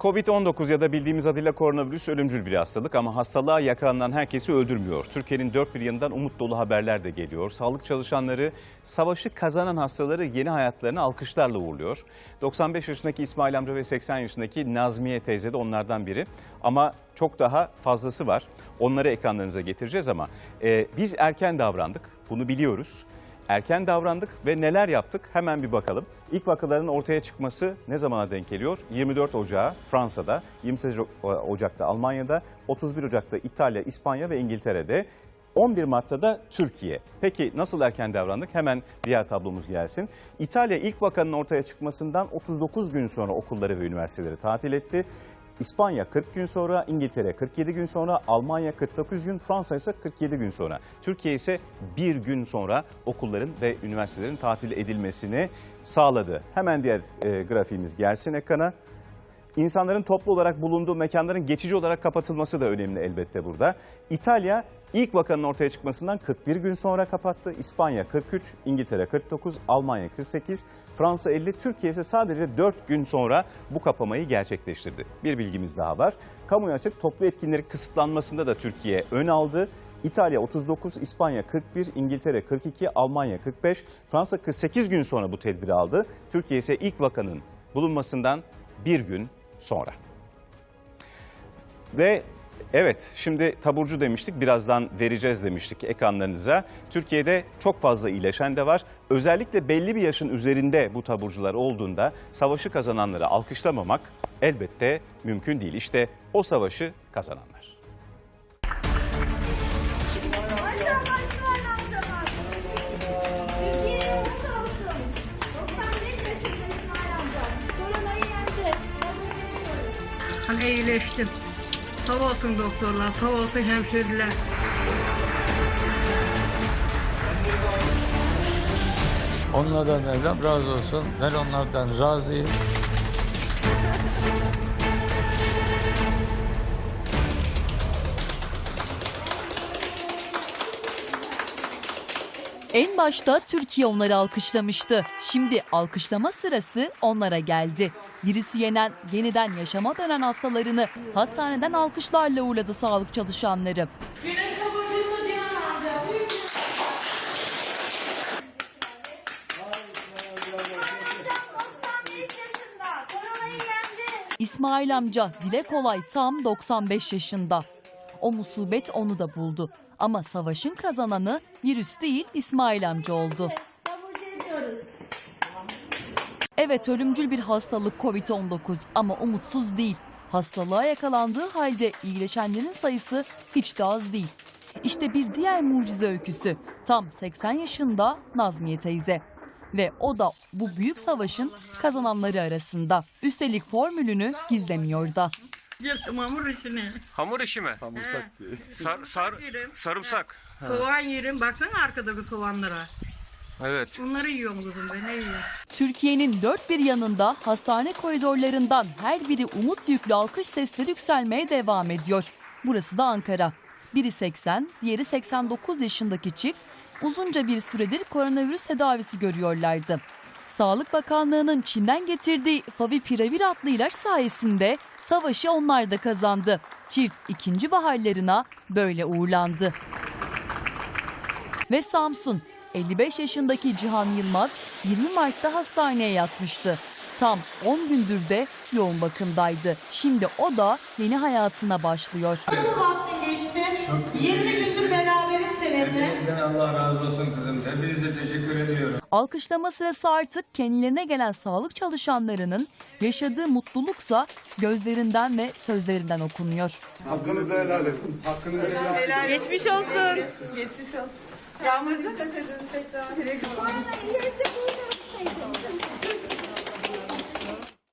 Covid-19 ya da bildiğimiz adıyla koronavirüs ölümcül bir hastalık ama hastalığa yakalanan herkesi öldürmüyor. Türkiye'nin dört bir yanından umut dolu haberler de geliyor. Sağlık çalışanları savaşı kazanan hastaları yeni hayatlarını alkışlarla uğurluyor. 95 yaşındaki İsmail amca ve 80 yaşındaki Nazmiye teyze de onlardan biri. Ama çok daha fazlası var. Onları ekranlarınıza getireceğiz ama e, biz erken davrandık. Bunu biliyoruz erken davrandık ve neler yaptık hemen bir bakalım. İlk vakaların ortaya çıkması ne zamana denk geliyor? 24 Ocağı Fransa'da, 28 Ocak'ta Almanya'da, 31 Ocak'ta İtalya, İspanya ve İngiltere'de. 11 Mart'ta da Türkiye. Peki nasıl erken davrandık? Hemen diğer tablomuz gelsin. İtalya ilk vakanın ortaya çıkmasından 39 gün sonra okulları ve üniversiteleri tatil etti. İspanya 40 gün sonra, İngiltere 47 gün sonra, Almanya 49 gün, Fransa ise 47 gün sonra. Türkiye ise bir gün sonra okulların ve üniversitelerin tatil edilmesini sağladı. Hemen diğer e, grafiğimiz gelsin ekrana. İnsanların toplu olarak bulunduğu mekanların geçici olarak kapatılması da önemli elbette burada. İtalya ilk vakanın ortaya çıkmasından 41 gün sonra kapattı. İspanya 43, İngiltere 49, Almanya 48, Fransa 50, Türkiye ise sadece 4 gün sonra bu kapamayı gerçekleştirdi. Bir bilgimiz daha var. Kamuya açık toplu etkinlerin kısıtlanmasında da Türkiye ön aldı. İtalya 39, İspanya 41, İngiltere 42, Almanya 45, Fransa 48 gün sonra bu tedbiri aldı. Türkiye ise ilk vakanın bulunmasından bir gün sonra. Ve evet şimdi taburcu demiştik birazdan vereceğiz demiştik ekranlarınıza. Türkiye'de çok fazla iyileşen de var. Özellikle belli bir yaşın üzerinde bu taburcular olduğunda savaşı kazananları alkışlamamak elbette mümkün değil. İşte o savaşı kazananlar. Maşallah İsmail amcalar. Türkiye'ye umut olsun. 95 yaşında İsmail amca. Koronayı yendi. Tebrik ediyoruz. Hani iyileştim. Sağ olsun doktorlar, sağ olsun hemşireler. Onlardan Mevlam razı olsun. Ben onlardan razıyım. En başta Türkiye onları alkışlamıştı. Şimdi alkışlama sırası onlara geldi. Virüsü yenen, yeniden yaşama dönen hastalarını hastaneden alkışlarla uğurladı sağlık çalışanları. Amcam 95 yaşında. Koronayı yendi. İsmail amca dile kolay tam 95 yaşında. O musibet onu da buldu. Ama savaşın kazananı virüs değil İsmail amca oldu. Evet ölümcül bir hastalık Covid-19 ama umutsuz değil. Hastalığa yakalandığı halde iyileşenlerin sayısı hiç de az değil. İşte bir diğer mucize öyküsü. Tam 80 yaşında Nazmiye teyze. Ve o da bu büyük savaşın kazananları arasında. Üstelik formülünü gizlemiyor da. Yaptım hamur işini. Hamur işi mi? Sar, sar, Yerim. sarımsak. Soğan yerim. Baksana arkadaki soğanlara. Evet. Bunları yiyorum kızım ben. Ne yiyorum? Türkiye'nin dört bir yanında hastane koridorlarından her biri umut yüklü alkış sesleri yükselmeye devam ediyor. Burası da Ankara. Biri 80, diğeri 89 yaşındaki çift uzunca bir süredir koronavirüs tedavisi görüyorlardı. Sağlık Bakanlığı'nın Çin'den getirdiği Favipiravir adlı ilaç sayesinde savaşı onlar da kazandı. Çift ikinci baharlarına böyle uğurlandı. Ve Samsun. 55 yaşındaki Cihan Yılmaz 20 Mart'ta hastaneye yatmıştı. Tam 10 gündür de yoğun bakımdaydı. Şimdi o da yeni hayatına başlıyor. Nasıl vaktin geçti? 20 gündür beraberiz seninle. Allah razı olsun kızım. Hepinize teşekkür ediyorum. Alkışlama sırası artık kendilerine gelen sağlık çalışanlarının yaşadığı mutluluksa gözlerinden ve sözlerinden okunuyor. Hakkınızı helal edin. Hakkınızı helal edin. Geçmiş olsun. Yağmurcuğum tekrar. Koronayı yendi. Buyurun teyze.